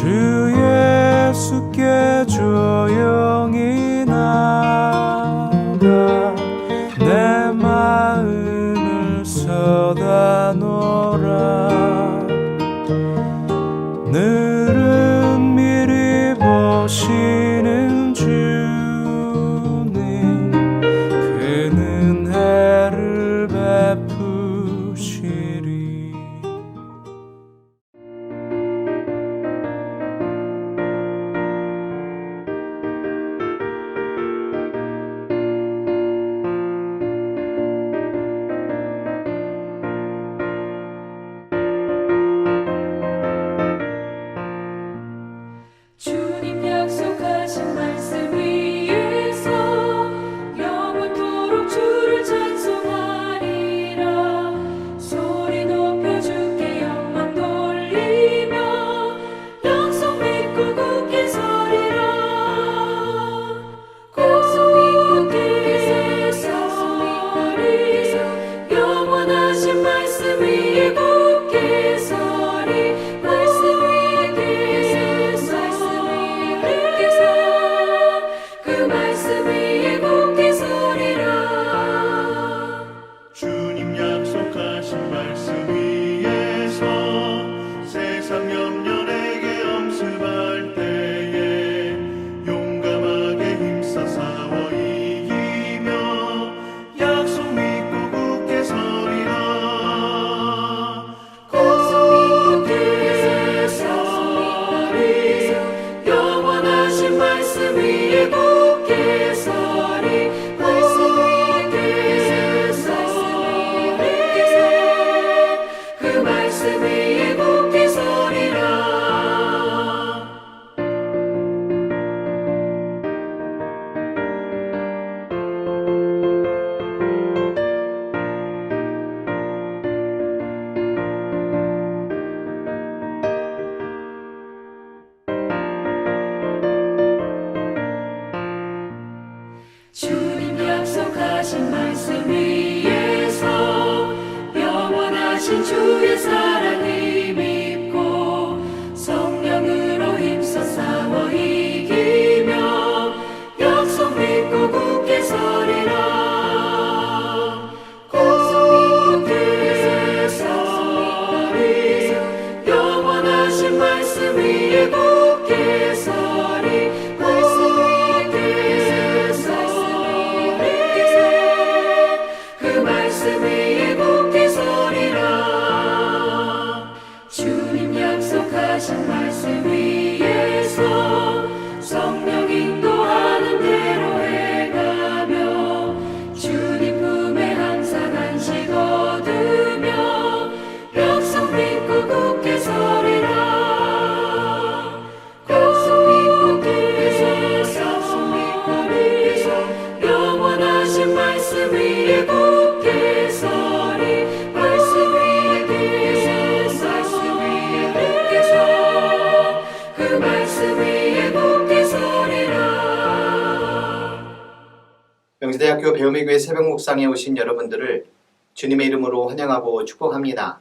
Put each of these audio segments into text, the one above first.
주 예수께 주님 약속하신 말씀 배우미교회 새벽 묵상에 오신 여러분들을 주님의 이름으로 환영하고 축복합니다.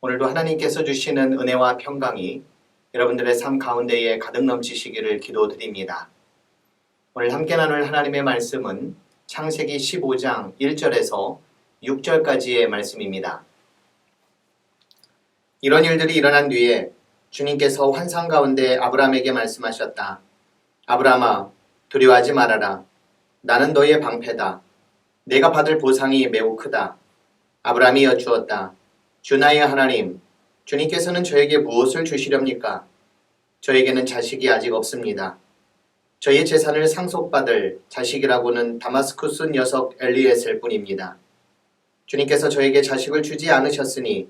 오늘도 하나님께서 주시는 은혜와 평강이 여러분들의 삶 가운데에 가득 넘치시기를 기도드립니다. 오늘 함께 나눌 하나님의 말씀은 창세기 15장 1절에서 6절까지의 말씀입니다. 이런 일들이 일어난 뒤에 주님께서 환상 가운데 아브라함에게 말씀하셨다. 아브라함아 두려워하지 말아라. 나는 너의 방패다. 내가 받을 보상이 매우 크다. 아브라함이 여쭈었다. 주 나의 하나님, 주님께서는 저에게 무엇을 주시렵니까? 저에게는 자식이 아직 없습니다. 저의 재산을 상속받을 자식이라고는 다마스쿠스 녀석 엘리에셀 뿐입니다. 주님께서 저에게 자식을 주지 않으셨으니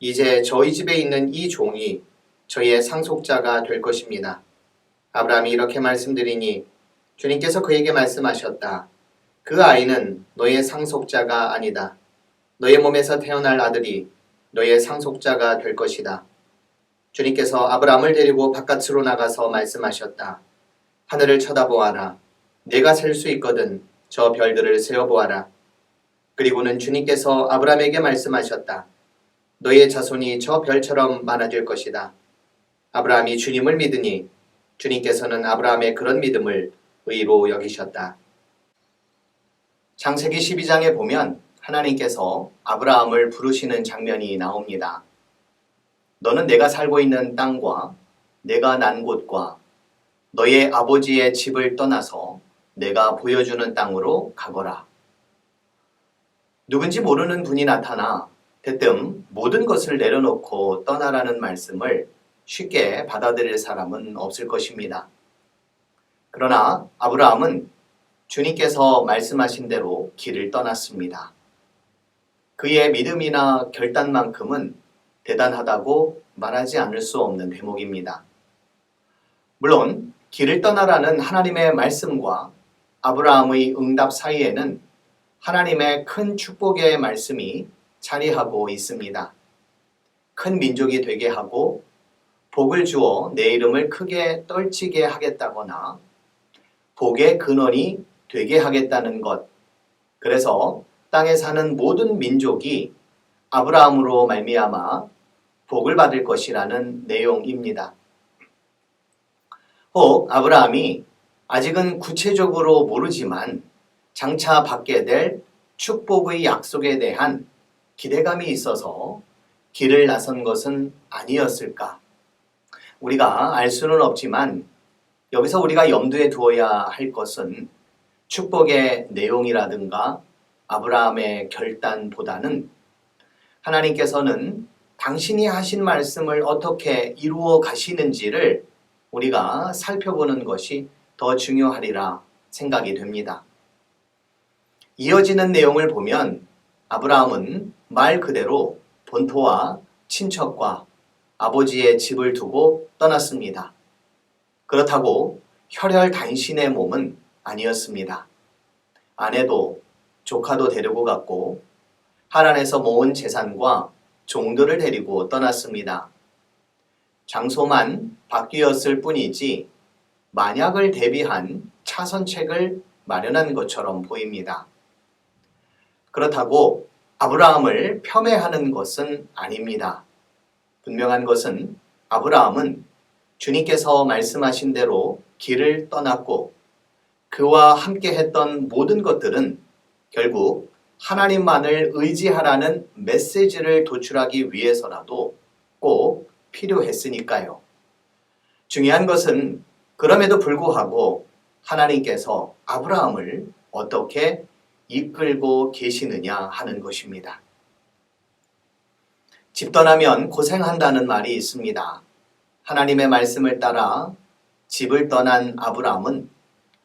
이제 저희 집에 있는 이 종이 저의 상속자가 될 것입니다. 아브라함이 이렇게 말씀드리니 주님께서 그에게 말씀하셨다. 그 아이는 너의 상속자가 아니다. 너의 몸에서 태어날 아들이 너의 상속자가 될 것이다. 주님께서 아브라함을 데리고 바깥으로 나가서 말씀하셨다. 하늘을 쳐다보아라. 내가 셀 수 있거든 저 별들을 세어보아라. 그리고는 주님께서 아브라함에게 말씀하셨다. 너의 자손이 저 별처럼 많아질 것이다. 아브라함이 주님을 믿으니 주님께서는 아브라함의 그런 믿음을 의로 여기셨다. 창세기 12장에 보면 하나님께서 아브라함을 부르시는 장면이 나옵니다. 너는 내가 살고 있는 땅과 내가 난 곳과 너의 아버지의 집을 떠나서 내가 보여주는 땅으로 가거라. 누군지 모르는 분이 나타나 대뜸 모든 것을 내려놓고 떠나라는 말씀을 쉽게 받아들일 사람은 없을 것입니다. 그러나 아브라함은 주님께서 말씀하신 대로 길을 떠났습니다. 그의 믿음이나 결단만큼은 대단하다고 말하지 않을 수 없는 대목입니다. 물론 길을 떠나라는 하나님의 말씀과 아브라함의 응답 사이에는 하나님의 큰 축복의 말씀이 자리하고 있습니다. 큰 민족이 되게 하고 복을 주어 내 이름을 크게 떨치게 하겠다거나 복의 근원이 되게 하겠다는 것. 그래서 땅에 사는 모든 민족이 아브라함으로 말미암아 복을 받을 것이라는 내용입니다. 혹 아브라함이 아직은 구체적으로 모르지만 장차 받게 될 축복의 약속에 대한 기대감이 있어서 길을 나선 것은 아니었을까? 우리가 알 수는 없지만 여기서 우리가 염두에 두어야 할 것은 축복의 내용이라든가 아브라함의 결단보다는 하나님께서는 당신이 하신 말씀을 어떻게 이루어 가시는지를 우리가 살펴보는 것이 더 중요하리라 생각이 됩니다. 이어지는 내용을 보면 아브라함은 말 그대로 본토와 친척과 아버지의 집을 두고 떠났습니다. 그렇다고 혈혈 단신의 몸은 아니었습니다. 아내도 조카도 데리고 갔고 하란에서 모은 재산과 종들을 데리고 떠났습니다. 장소만 바뀌었을 뿐이지 만약을 대비한 차선책을 마련한 것처럼 보입니다. 그렇다고 아브라함을 폄훼하는 것은 아닙니다. 분명한 것은 아브라함은 주님께서 말씀하신 대로 길을 떠났고 그와 함께 했던 모든 것들은 결국 하나님만을 의지하라는 메시지를 도출하기 위해서라도 꼭 필요했으니까요. 중요한 것은 그럼에도 불구하고 하나님께서 아브라함을 어떻게 이끌고 계시느냐 하는 것입니다. 집 떠나면 고생한다는 말이 있습니다. 하나님의 말씀을 따라 집을 떠난 아브라함은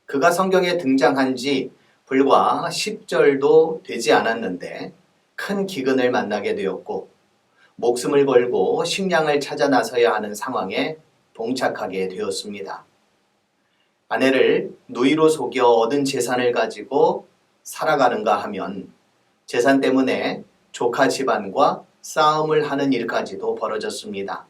그가 성경에 등장한 지 불과 10절도 되지 않았는데 큰 기근을 만나게 되었고 목숨을 걸고 식량을 찾아 나서야 하는 상황에 봉착하게 되었습니다. 아내를 누이로 속여 얻은 재산을 가지고 살아가는가 하면 재산 때문에 조카 집안과 싸움을 하는 일까지도 벌어졌습니다.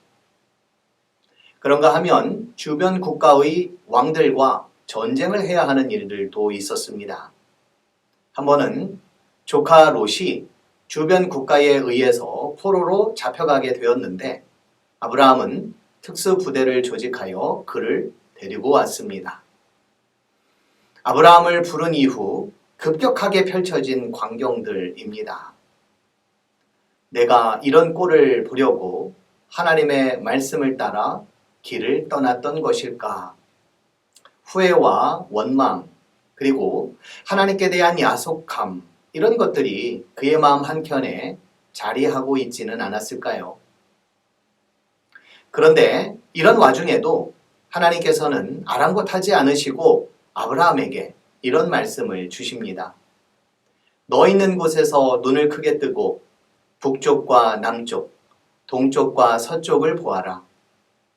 그런가 하면 주변 국가의 왕들과 전쟁을 해야 하는 일들도 있었습니다. 한 번은 조카 롯이 주변 국가에 의해서 포로로 잡혀가게 되었는데 아브라함은 특수 부대를 조직하여 그를 데리고 왔습니다. 아브라함을 부른 이후 급격하게 펼쳐진 광경들입니다. 내가 이런 꼴을 보려고 하나님의 말씀을 따라 길을 떠났던 것일까? 후회와 원망, 그리고 하나님께 대한 야속함, 이런 것들이 그의 마음 한켠에 자리하고 있지는 않았을까요? 그런데 이런 와중에도 하나님께서는 아랑곳하지 않으시고 아브라함에게 이런 말씀을 주십니다. 너 있는 곳에서 눈을 크게 뜨고 북쪽과 남쪽, 동쪽과 서쪽을 보아라.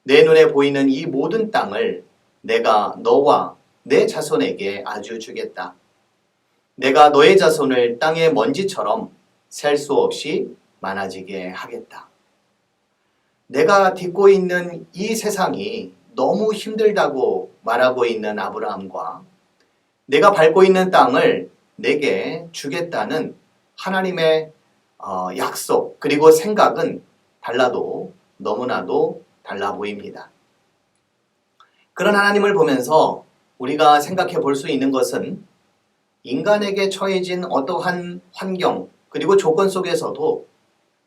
내 눈에 보이는 이 모든 땅을 내가 너와 내 자손에게 아주 주겠다. 내가 너의 자손을 땅의 먼지처럼 셀 수 없이 많아지게 하겠다. 내가 딛고 있는 이 세상이 너무 힘들다고 말하고 있는 아브라함과 내가 밟고 있는 땅을 내게 주겠다는 하나님의 어, 약속 그리고 생각은 달라도 너무나도 달라 보입니다. 그런 하나님을 보면서 우리가 생각해 볼 수 있는 것은 인간에게 처해진 어떠한 환경 그리고 조건 속에서도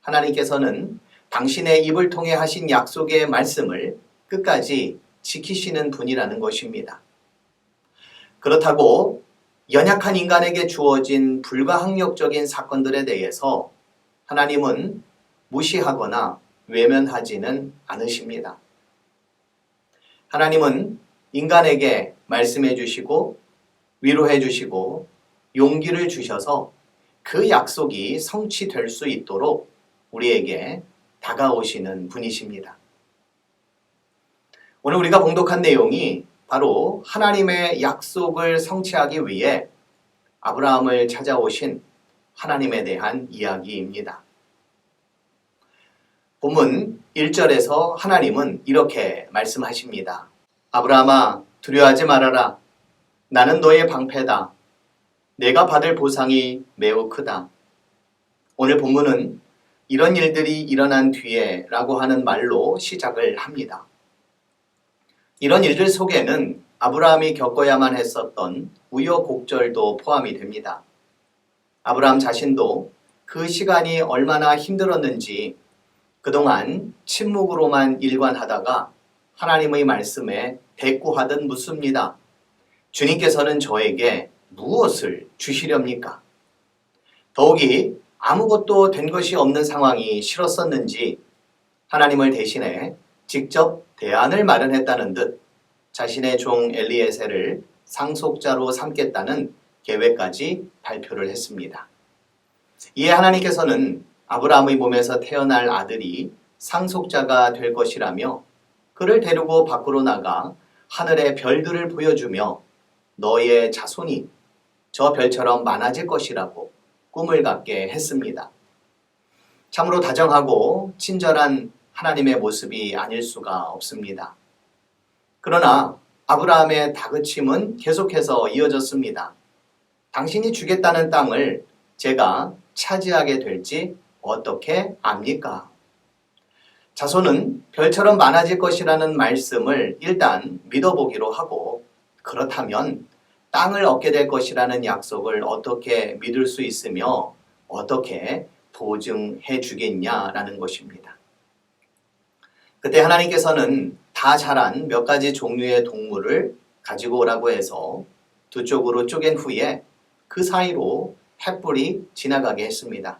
하나님께서는 당신의 입을 통해 하신 약속의 말씀을 끝까지 지키시는 분이라는 것입니다. 그렇다고 연약한 인간에게 주어진 불가항력적인 사건들에 대해서 하나님은 무시하거나 외면하지는 않으십니다. 하나님은 인간에게 말씀해 주시고 위로해 주시고 용기를 주셔서 그 약속이 성취될 수 있도록 우리에게 다가오시는 분이십니다. 오늘 우리가 봉독한 내용이 바로 하나님의 약속을 성취하기 위해 아브라함을 찾아오신 하나님에 대한 이야기입니다. 본문 1절에서 하나님은 이렇게 말씀하십니다. 아브라함아 두려워하지 말아라. 나는 너의 방패다. 내가 받을 보상이 매우 크다. 오늘 본문은 이런 일들이 일어난 뒤에 라고 하는 말로 시작을 합니다. 이런 일들 속에는 아브라함이 겪어야만 했었던 우여곡절도 포함이 됩니다. 아브라함 자신도 그 시간이 얼마나 힘들었는지 그동안 침묵으로만 일관하다가 하나님의 말씀에 대꾸하듯 묻습니다. 주님께서는 저에게 무엇을 주시렵니까? 더욱이 아무것도 된 것이 없는 상황이 싫었었는지 하나님을 대신해 직접 대안을 마련했다는 듯 자신의 종 엘리에셀을 상속자로 삼겠다는 계획까지 발표를 했습니다. 이에 하나님께서는 아브라함의 몸에서 태어날 아들이 상속자가 될 것이라며 그를 데리고 밖으로 나가 하늘의 별들을 보여주며 너의 자손이 저 별처럼 많아질 것이라고 꿈을 갖게 했습니다. 참으로 다정하고 친절한 하나님의 모습이 아닐 수가 없습니다. 그러나 아브라함의 다그침은 계속해서 이어졌습니다. 당신이 주겠다는 땅을 제가 차지하게 될지 어떻게 압니까? 자손은 별처럼 많아질 것이라는 말씀을 일단 믿어보기로 하고 그렇다면 땅을 얻게 될 것이라는 약속을 어떻게 믿을 수 있으며 어떻게 보증해 주겠냐라는 것입니다. 그때 하나님께서는 다 자란 몇 가지 종류의 동물을 가지고 오라고 해서 두 쪽으로 쪼갠 후에 그 사이로 횃불이 지나가게 했습니다.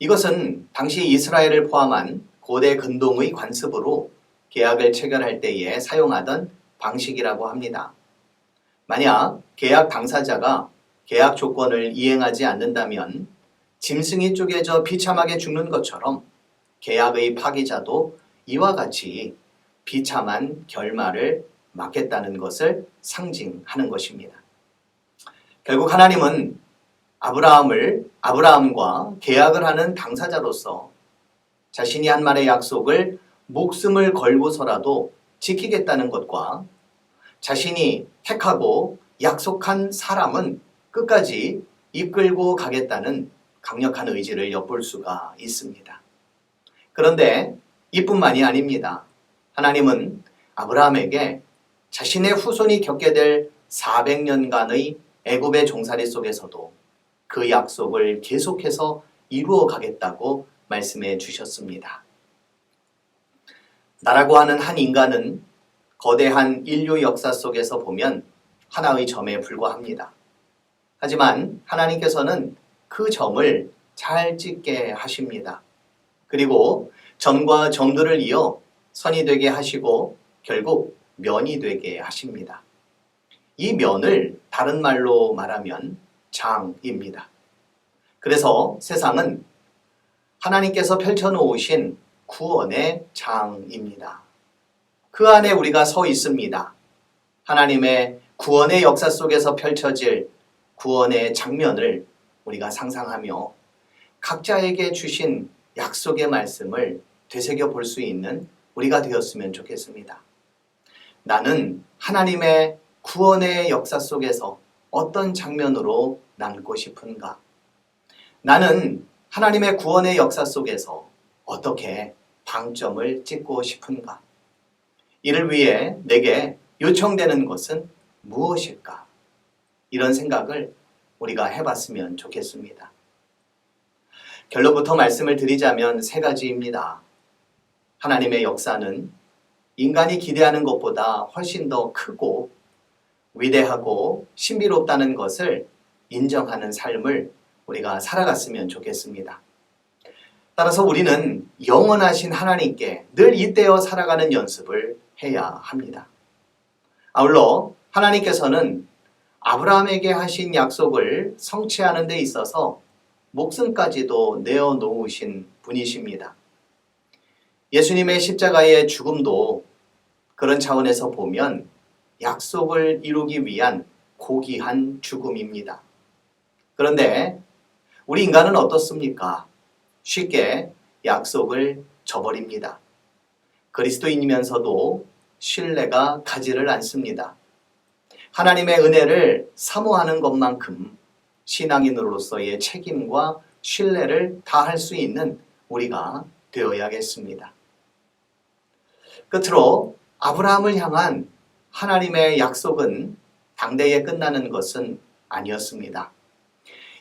이것은 당시 이스라엘을 포함한 고대 근동의 관습으로 계약을 체결할 때에 사용하던 방식이라고 합니다. 만약 계약 당사자가 계약 조건을 이행하지 않는다면 짐승이 쪼개져 비참하게 죽는 것처럼 계약의 파기자도 이와 같이 비참한 결말을 맞겠다는 것을 상징하는 것입니다. 결국 하나님은 아브라함을 아브라함과 계약을 하는 당사자로서 자신이 한 말의 약속을 목숨을 걸고서라도 지키겠다는 것과 자신이 택하고 약속한 사람은 끝까지 이끌고 가겠다는 강력한 의지를 엿볼 수가 있습니다. 그런데 이뿐만이 아닙니다. 하나님은 아브라함에게 자신의 후손이 겪게 될 400년간의 애굽의 종살이 속에서도 그 약속을 계속해서 이루어 가겠다고 말씀해 주셨습니다. 나라고 하는 한 인간은 거대한 인류 역사 속에서 보면 하나의 점에 불과합니다. 하지만 하나님께서는 그 점을 잘 찍게 하십니다. 그리고 점과 점들을 이어 선이 되게 하시고 결국 면이 되게 하십니다. 이 면을 다른 말로 말하면 장입니다. 그래서 세상은 하나님께서 펼쳐놓으신 구원의 장입니다. 그 안에 우리가 서 있습니다. 하나님의 구원의 역사 속에서 펼쳐질 구원의 장면을 우리가 상상하며 각자에게 주신 약속의 말씀을 되새겨 볼 수 있는 우리가 되었으면 좋겠습니다. 나는 하나님의 구원의 역사 속에서 어떤 장면으로 남고 싶은가? 나는 하나님의 구원의 역사 속에서 어떻게 방점을 찍고 싶은가? 이를 위해 내게 요청되는 것은 무엇일까? 이런 생각을 우리가 해봤으면 좋겠습니다. 결론부터 말씀을 드리자면 세 가지입니다. 하나님의 역사는 인간이 기대하는 것보다 훨씬 더 크고 위대하고 신비롭다는 것을 인정하는 삶을 우리가 살아갔으면 좋겠습니다. 따라서 우리는 영원하신 하나님께 늘 잇대어 살아가는 연습을 해야 합니다. 아울러 하나님께서는 아브라함에게 하신 약속을 성취하는 데 있어서 목숨까지도 내어 놓으신 분이십니다. 예수님의 십자가의 죽음도 그런 차원에서 보면 약속을 이루기 위한 고귀한 죽음입니다. 그런데 우리 인간은 어떻습니까? 쉽게 약속을 저버립니다. 그리스도인이면서도 신뢰가 가지를 않습니다. 하나님의 은혜를 사모하는 것만큼 신앙인으로서의 책임과 신뢰를 다할 수 있는 우리가 되어야겠습니다. 끝으로 아브라함을 향한 하나님의 약속은 당대에 끝나는 것은 아니었습니다.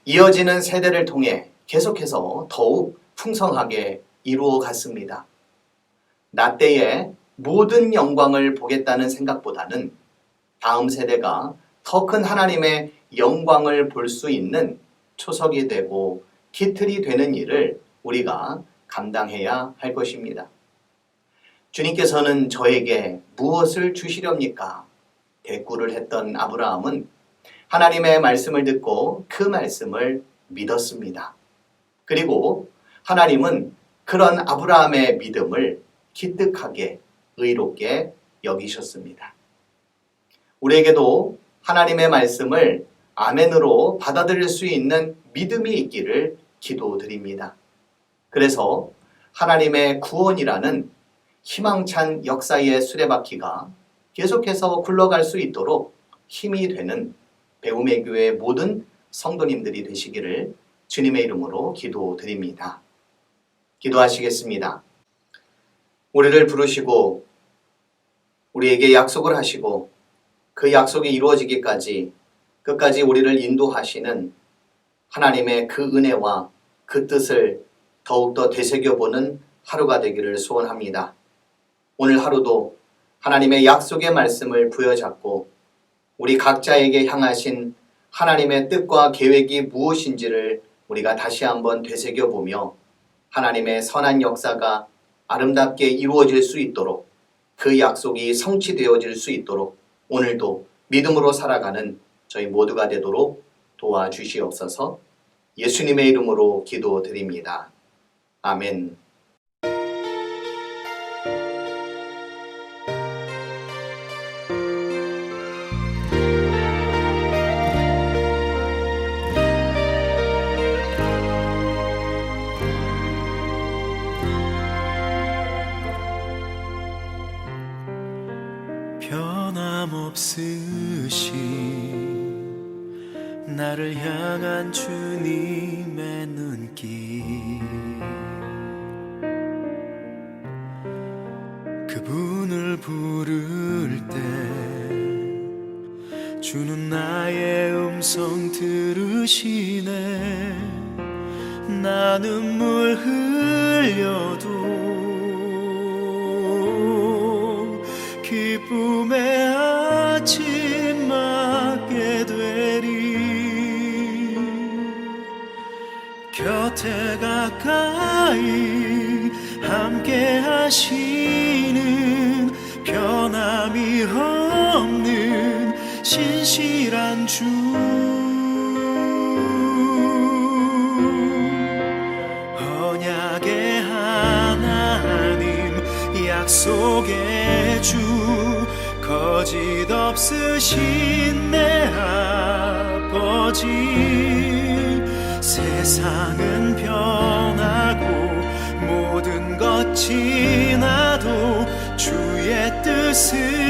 이어지는 세대를 통해 계속해서 더욱 풍성하게 이루어 갔습니다. 나 때에 모든 영광을 보겠다는 생각보다는 다음 세대가 더 큰 하나님의 영광을 볼 수 있는 초석이 되고 기틀이 되는 일을 우리가 감당해야 할 것입니다. 주님께서는 저에게 무엇을 주시렵니까? 대꾸를 했던 아브라함은 하나님의 말씀을 듣고 그 말씀을 믿었습니다. 그리고 하나님은 그런 아브라함의 믿음을 기특하게 의롭게 여기셨습니다. 우리에게도 하나님의 말씀을 아멘으로 받아들일 수 있는 믿음이 있기를 기도드립니다. 그래서 하나님의 구원이라는 희망찬 역사의 수레바퀴가 계속해서 굴러갈 수 있도록 힘이 되는 배움의 교회 모든 성도님들이 되시기를 주님의 이름으로 기도드립니다. 기도하시겠습니다. 우리를 부르시고 우리에게 약속을 하시고 그 약속이 이루어지기까지 끝까지 우리를 인도하시는 하나님의 그 은혜와 그 뜻을 더욱더 되새겨보는 하루가 되기를 소원합니다. 오늘 하루도 하나님의 약속의 말씀을 부여잡고 우리 각자에게 향하신 하나님의 뜻과 계획이 무엇인지를 우리가 다시 한번 되새겨보며 하나님의 선한 역사가 아름답게 이루어질 수 있도록 그 약속이 성취되어질 수 있도록 오늘도 믿음으로 살아가는 저희 모두가 되도록 도와주시옵소서 예수님의 이름으로 기도드립니다. 아멘. 변함없으신 나를 향한 주님의 눈길. 그분을 부를 때 주는 나의 음성 들으시네. 나 눈물 흘려 곁에 가까이 함께 하시는 변함이 없는 신실한 주. 언약의 하나님 약속의 주 거짓 없으신 주